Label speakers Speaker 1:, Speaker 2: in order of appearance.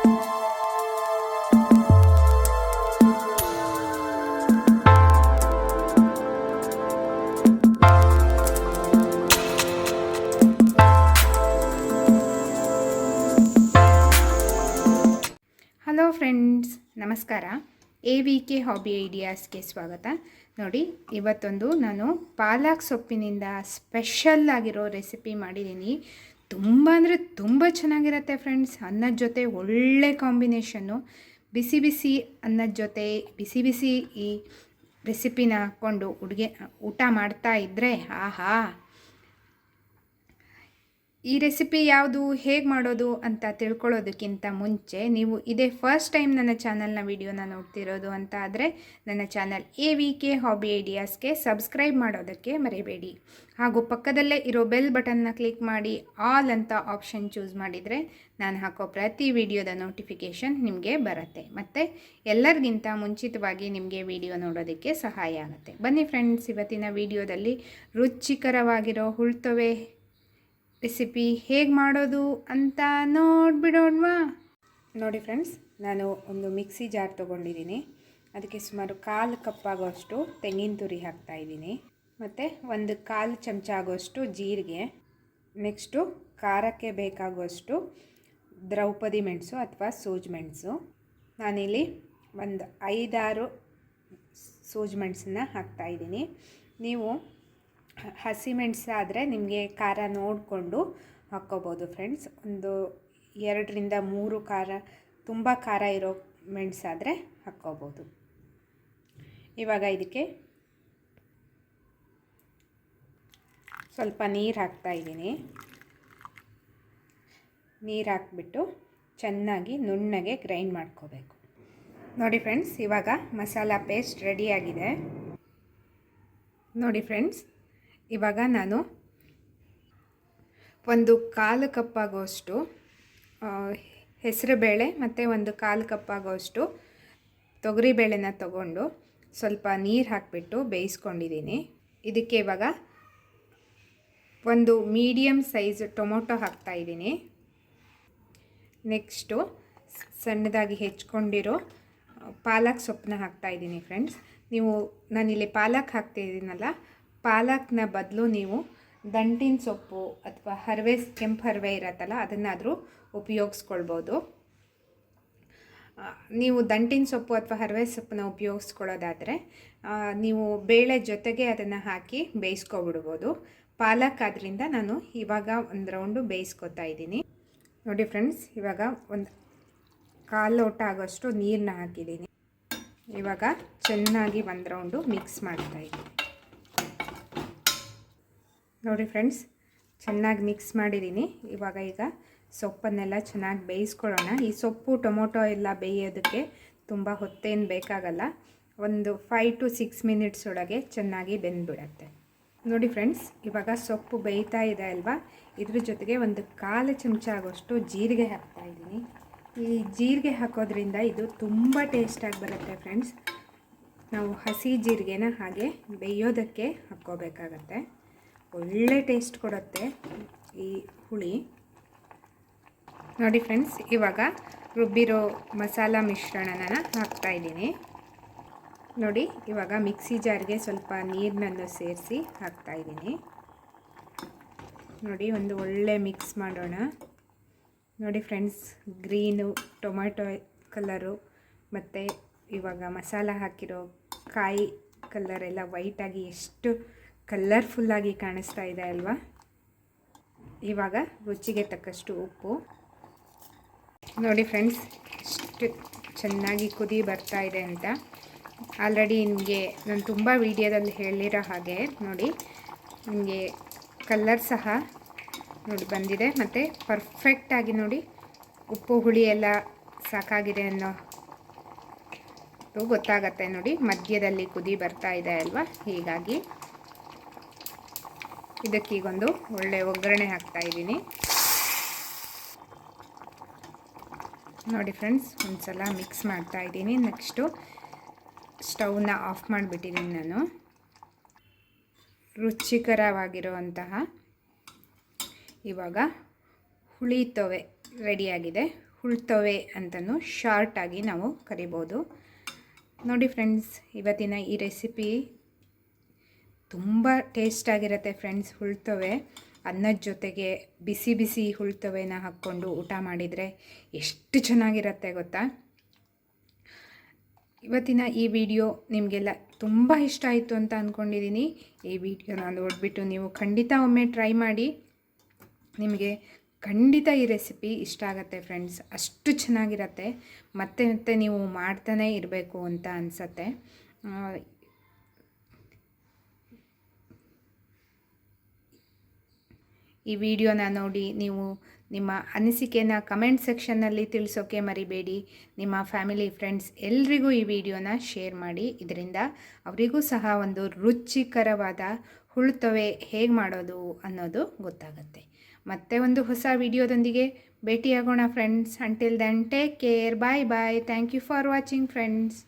Speaker 1: Hello friends ನಮಸ್ಕಾರ. A V K hobby ಐಡಿಯಾಸ್ಗೆ ಸ್ವಾಗತ. ನೋಡಿ, ಇವತ್ತೊಂದು ನಾನು ಪಾಲಕ್ ಸೊಪ್ಪಿನಿಂದ ಸ್ಪೆಷಲ್ ಆಗಿರೋ ರೆಸಿಪಿ ಮಾಡಿದ್ದೀನಿ. ತುಂಬ ಅಂದರೆ ತುಂಬ ಚೆನ್ನಾಗಿರುತ್ತೆ ಫ್ರೆಂಡ್ಸ್ ಅನ್ನದ ಜೊತೆ ಒಳ್ಳೆ ಕಾಂಬಿನೇಷನ್ನು ಬಿಸಿ ಬಿಸಿ ಅನ್ನದ ಜೊತೆ, ಬಿಸಿ ಬಿಸಿ ಈ ರೆಸಿಪಿನ ಹಾಕ್ಕೊಂಡು ಉಡುಗೆ ಊಟ ಮಾಡ್ತಾ ಇದ್ದರೆ ಆಹಾ. ಈ ರೆಸಿಪಿ ಯಾವುದು, ಹೇಗೆ ಮಾಡೋದು ಅಂತ ತಿಳ್ಕೊಳ್ಳೋದಕ್ಕಿಂತ ಮುಂಚೆ ನೀವು ಇದೇ ಫಸ್ಟ್ ಟೈಮ್ ನನ್ನ ಚಾನಲ್ನ ವಿಡಿಯೋನ ನೋಡ್ತಿರೋದು ಅಂತ ಆದರೆ ನನ್ನ channel A V K hobby ಐಡಿಯಾಸ್ಗೆ subscribe ಮಾಡೋದಕ್ಕೆ ಮರಿಬೇಡಿ ಹಾಗೂ ಪಕ್ಕದಲ್ಲೇ ಇರೋ ಬೆಲ್ ಬಟನ್ನ ಕ್ಲಿಕ್ ಮಾಡಿ ಆಲ್ ಅಂತ ಆಪ್ಷನ್ ಚೂಸ್ ಮಾಡಿದರೆ ನಾನು ಹಾಕೋ ಪ್ರತಿ ವಿಡಿಯೋದ ನೋಟಿಫಿಕೇಷನ್ ನಿಮಗೆ ಬರುತ್ತೆ. ಮತ್ತು ಎಲ್ಲರಿಗಿಂತ ಮುಂಚಿತವಾಗಿ ನಿಮಗೆ ವಿಡಿಯೋ ನೋಡೋದಕ್ಕೆ ಸಹಾಯ ಆಗುತ್ತೆ. ಬನ್ನಿ ಫ್ರೆಂಡ್ಸ್ ಇವತ್ತಿನ ವಿಡಿಯೋದಲ್ಲಿ ರುಚಿಕರವಾಗಿರೋ ಹುಳ್ತೊವೆ ರೆಸಿಪಿ ಹೇಗೆ ಮಾಡೋದು ಅಂತ ನೋಡಿಬಿಡೋಣವಾ? ನೋಡಿ ಫ್ರೆಂಡ್ಸ್, ನಾನು ಒಂದು ಮಿಕ್ಸಿ ಜಾರ್ ತೊಗೊಂಡಿದ್ದೀನಿ. ಅದಕ್ಕೆ ಸುಮಾರು ಕಾಲು ಕಪ್ಪಾಗೋಷ್ಟು ತೆಂಗಿನ ತುರಿ ಹಾಕ್ತಾಯಿದ್ದೀನಿ ಮತ್ತು ಒಂದು ಕಾಲು ಚಮಚ ಆಗೋಷ್ಟು ಜೀರಿಗೆ ನೆಕ್ಸ್ಟು ಖಾರಕ್ಕೆ ಬೇಕಾಗುವಷ್ಟು ದ್ರೌಪದಿ ಮೆಣಸು ಅಥವಾ ಸೂಜ್ ಮೆಣಸು. ನಾನಿಲ್ಲಿ ಒಂದು ಐದಾರು ಸೂಜ್ ಮೆಣಸನ್ನ ಹಾಕ್ತಾಯಿದ್ದೀನಿ ನೀವು ಹಸಿಮೆಣಸಾದರೆ ನಿಮಗೆ ಖಾರ ನೋಡಿಕೊಂಡು ಹಾಕ್ಕೋಬೋದು ಫ್ರೆಂಡ್ಸ್ ಒಂದು ಎರಡರಿಂದ ಮೂರು ಖಾರ, ತುಂಬ ಖಾರ ಇರೋ ಮೆಣಸಾದರೆ ಹಾಕ್ಕೋಬೋದು. ಇವಾಗ ಇದಕ್ಕೆ ಸ್ವಲ್ಪ ನೀರು ಹಾಕ್ತಾಯಿದ್ದೀನಿ ನೀರು ಹಾಕ್ಬಿಟ್ಟು ಚೆನ್ನಾಗಿ ನುಣ್ಣಗೆ ಗ್ರೈಂಡ್ ಮಾಡ್ಕೋಬೇಕು. ನೋಡಿ ಫ್ರೆಂಡ್ಸ್ ಇವಾಗ ಮಸಾಲ ಪೇಸ್ಟ್ ರೆಡಿಯಾಗಿದೆ ನೋಡಿ ಫ್ರೆಂಡ್ಸ್ ಇವಾಗ ನಾನು ಒಂದು ಕಾಲು ಕಪ್ಪಾಗೋಷ್ಟು ಹೆಸರುಬೇಳೆ ಮತ್ತು ಒಂದು ಕಾಲು ಕಪ್ಪಾಗೋಷ್ಟು ತೊಗರಿಬೇಳೆನ ತಗೊಂಡು ಸ್ವಲ್ಪ ನೀರು ಹಾಕಿಬಿಟ್ಟು ಬೇಯಿಸ್ಕೊಂಡಿದ್ದೀನಿ. ಇದಕ್ಕೆ ಇವಾಗ ಒಂದು ಮೀಡಿಯಮ್ ಸೈಜ್ ಟೊಮೊಟೊ ಹಾಕ್ತಾಯಿದ್ದೀನಿ ನೆಕ್ಸ್ಟು ಸಣ್ಣದಾಗಿ ಹೆಚ್ಕೊಂಡಿರೋ ಪಾಲಕ್ ಸೊಪ್ಪನ್ನ ಹಾಕ್ತಾಯಿದ್ದೀನಿ ಫ್ರೆಂಡ್ಸ್. ನೀವು ನಾನಿಲ್ಲಿ ಪಾಲಕ್ ಹಾಕ್ತಿದ್ದೀನಲ್ಲ ಪಾಲಕ್ನ ಬದಲು ನೀವು ದಂಟಿನ ಸೊಪ್ಪು ಅಥವಾ ಹರವೆ, ಕೆಂಪು ಹರವೆ ಇರತ್ತಲ್ಲ, ಅದನ್ನಾದರೂ ಉಪಯೋಗಿಸ್ಕೊಳ್ಬೋದು. ನೀವು ದಂಟಿನ ಸೊಪ್ಪು ಅಥವಾ ಹರವೆ ಸೊಪ್ಪನ್ನ ಉಪಯೋಗಿಸ್ಕೊಳ್ಳೋದಾದರೆ ನೀವು ಬೇಳೆ ಜೊತೆಗೆ ಅದನ್ನು ಹಾಕಿ ಬೇಯಿಸ್ಕೊಬಿಡ್ಬೋದು. ಪಾಲಕ್ ಆದ್ದರಿಂದ ನಾನು ಇವಾಗ ಒಂದು ರೌಂಡು ಬೇಯಿಸ್ಕೊತಾ ಇದ್ದೀನಿ. ನೋಡಿ ಫ್ರೆಂಡ್ಸ್, ಇವಾಗ ಒಂದು ಕಾಲು ಲೋಟ ಆಗೋಷ್ಟು ನೀರನ್ನ ಹಾಕಿದ್ದೀನಿ. ಇವಾಗ ಚೆನ್ನಾಗಿ ಒಂದು ರೌಂಡು ಮಿಕ್ಸ್ ಮಾಡ್ತಾಯಿದ್ದೀನಿ ನೋಡಿ ಫ್ರೆಂಡ್ಸ್ ಚೆನ್ನಾಗಿ ಮಿಕ್ಸ್ ಮಾಡಿದ್ದೀನಿ. ಇವಾಗ ಈಗ ಸೊಪ್ಪನ್ನೆಲ್ಲ ಚೆನ್ನಾಗಿ ಬೇಯಿಸ್ಕೊಳ್ಳೋಣ. ಈ ಸೊಪ್ಪು, ಟೊಮೊಟೊ ಎಲ್ಲ ಬೇಯೋದಕ್ಕೆ ತುಂಬ ಹೊತ್ತೇನು ಬೇಕಾಗಲ್ಲ. ಒಂದು ಫೈವ್ ಟು ಸಿಕ್ಸ್ ಮಿನಿಟ್ಸ್ ಒಳಗೆ ಚೆನ್ನಾಗಿ ಬೆಂದ್ಬಿಡತ್ತೆ. ನೋಡಿ ಫ್ರೆಂಡ್ಸ್ ಇವಾಗ ಸೊಪ್ಪು ಬೇಯ್ತಾ ಇದೆ ಅಲ್ವಾ? ಇದ್ರ ಜೊತೆಗೆ ಒಂದು ಕಾಲು ಚಮಚ ಆಗೋಷ್ಟು ಜೀರಿಗೆ ಹಾಕ್ತಾ ಇದ್ದೀನಿ. ಈ ಜೀರಿಗೆ ಹಾಕೋದ್ರಿಂದ ಇದು ತುಂಬ ಟೇಸ್ಟಾಗಿ ಬರುತ್ತೆ ಫ್ರೆಂಡ್ಸ್ ನಾವು ಹಸಿ ಜೀರಿಗೆನ ಹಾಗೆ ಬೇಯೋದಕ್ಕೆ ಹಾಕ್ಕೋಬೇಕಾಗತ್ತೆ. ಒಳ್ಳೆ ಟೇಸ್ಟ್ ಕೊಡುತ್ತೆ ಈ ಹುಳಿ. ನೋಡಿ ಫ್ರೆಂಡ್ಸ್, ಇವಾಗ ರುಬ್ಬಿರೋ ಮಸಾಲ ಮಿಶ್ರಣನ ಹಾಕ್ತಾಯಿದ್ದೀನಿ ನೋಡಿ, ಇವಾಗ ಮಿಕ್ಸಿ ಜಾರ್ಗೆ ಸ್ವಲ್ಪ ನೀರನ್ನು ಸೇರಿಸಿ ಹಾಕ್ತಾಯಿದ್ದೀನಿ ನೋಡಿ, ಒಂದು ಒಳ್ಳೆ ಮಿಕ್ಸ್ ಮಾಡೋಣ. ನೋಡಿ ಫ್ರೆಂಡ್ಸ್, ಗ್ರೀನು ಟೊಮ್ಯಾಟೊ ಕಲರು ಮತ್ತು ಇವಾಗ ಮಸಾಲ ಹಾಕಿರೋ ಕಾಯಿ ಕಲರೆಲ್ಲ ವೈಟಾಗಿ ಎಷ್ಟು ಕಲರ್ಫುಲ್ಲಾಗಿ ಕಾಣಿಸ್ತಾ ಇದೆ ಅಲ್ವಾ? ಇವಾಗ ರುಚಿಗೆ ತಕ್ಕಷ್ಟು ಉಪ್ಪು. ನೋಡಿ ಫ್ರೆಂಡ್ಸ್, ಎಷ್ಟು ಚೆನ್ನಾಗಿ ಕುದಿ ಬರ್ತಾ ಇದೆ ಅಂತ. ಆಲ್ರೆಡಿ ನಿಮಗೆ ನಾನು ತುಂಬ ವೀಡಿಯೋದಲ್ಲಿ ಹೇಳಿರೋ ಹಾಗೆ ನೋಡಿ, ನಿಮಗೆ ಕಲ್ಲರ್ ಸಹ ನೋಡಿ ಬಂದಿದೆ. ಮತ್ತು ಪರ್ಫೆಕ್ಟಾಗಿ ನೋಡಿ ಉಪ್ಪು, ಹುಳಿ ಎಲ್ಲ ಸಾಕಾಗಿದೆ ಅನ್ನೋ ಗೊತ್ತಾಗತ್ತೆ ನೋಡಿ, ಮಧ್ಯದಲ್ಲಿ ಕುದಿ ಬರ್ತಾ ಇದೆ ಅಲ್ವಾ? ಹೀಗಾಗಿ ಇದಕ್ಕೀಗೊಂದು ಒಳ್ಳೆ ಒಗ್ಗರಣೆ ಹಾಕ್ತಾ ಇದ್ದೀನಿ. ನೋಡಿ ಫ್ರೆಂಡ್ಸ್ ಒಂದು ಸಲ ಮಿಕ್ಸ್ ಮಾಡ್ತಾ ಇದ್ದೀನಿ. ನೆಕ್ಸ್ಟು ಸ್ಟವ್ನ ಆಫ್ ಮಾಡಿಬಿಟ್ಟಿದ್ದೀನಿ ನಾನು. ರುಚಿಕರವಾಗಿರುವಂತಹ ಇವಾಗ ಹುಳಿ ತೊವೆ ರೆಡಿಯಾಗಿದೆ ಹುಳ್ತವೆ ಅಂತಲೂ ಶಾರ್ಟಾಗಿ ನಾವು ಕರಿಬೋದು. ನೋಡಿ ಫ್ರೆಂಡ್ಸ್ ಇವತ್ತಿನ ಈ ರೆಸಿಪಿ ತುಂಬ ಟೇಸ್ಟಾಗಿರುತ್ತೆ ಫ್ರೆಂಡ್ಸ್ ಹುಳ್ತವೆ. ಅನ್ನದ ಜೊತೆಗೆ ಬಿಸಿ ಬಿಸಿ ಹುಳ್ತವೆನ ಹಾಕ್ಕೊಂಡು ಊಟ ಮಾಡಿದರೆ ಎಷ್ಟು ಚೆನ್ನಾಗಿರುತ್ತೆ ಗೊತ್ತಾ? ಇವತ್ತಿನ ಈ ವಿಡಿಯೋ ನಿಮಗೆಲ್ಲ ತುಂಬ ಇಷ್ಟ ಆಯಿತು ಅಂತ ಅಂದ್ಕೊಂಡಿದ್ದೀನಿ ಈ ವಿಡಿಯೋನ ನೋಡಿಬಿಟ್ಟು ನೀವು ಖಂಡಿತ ಒಮ್ಮೆ ಟ್ರೈ ಮಾಡಿ. ನಿಮಗೆ ಖಂಡಿತ ಈ ರೆಸಿಪಿ ಇಷ್ಟ ಆಗುತ್ತೆ ಫ್ರೆಂಡ್ಸ್ ಅಷ್ಟು ಚೆನ್ನಾಗಿರತ್ತೆ. ಮತ್ತೆ ಮತ್ತೆ ನೀವು ಮಾಡ್ತಾನೇ ಇರಬೇಕು ಅಂತ ಅನಿಸತ್ತೆ. ಈ ವಿಡಿಯೋನ ನೋಡಿ ನೀವು ನಿಮ್ಮ ಅನಿಸಿಕೆನ ಕಮೆಂಟ್ ಸೆಕ್ಷನ್ನಲ್ಲಿ ತಿಳಿಸೋಕೆ ಮರಿಬೇಡಿ. ನಿಮ್ಮ ಫ್ಯಾಮಿಲಿ, ಫ್ರೆಂಡ್ಸ್ ಎಲ್ರಿಗೂ ಈ ವಿಡಿಯೋನ ಶೇರ್ ಮಾಡಿ. ಇದರಿಂದ ಅವರಿಗೂ ಸಹ ಒಂದು ರುಚಿಕರವಾದ ಹುಳ್ತವೆ ಹೇಗೆ ಮಾಡೋದು ಅನ್ನೋದು ಗೊತ್ತಾಗುತ್ತೆ. ಮತ್ತೆ ಒಂದು ಹೊಸ ವಿಡಿಯೋದೊಂದಿಗೆ ಭೇಟಿಯಾಗೋಣ, friends. Until then take care bye bye thank you for watching friends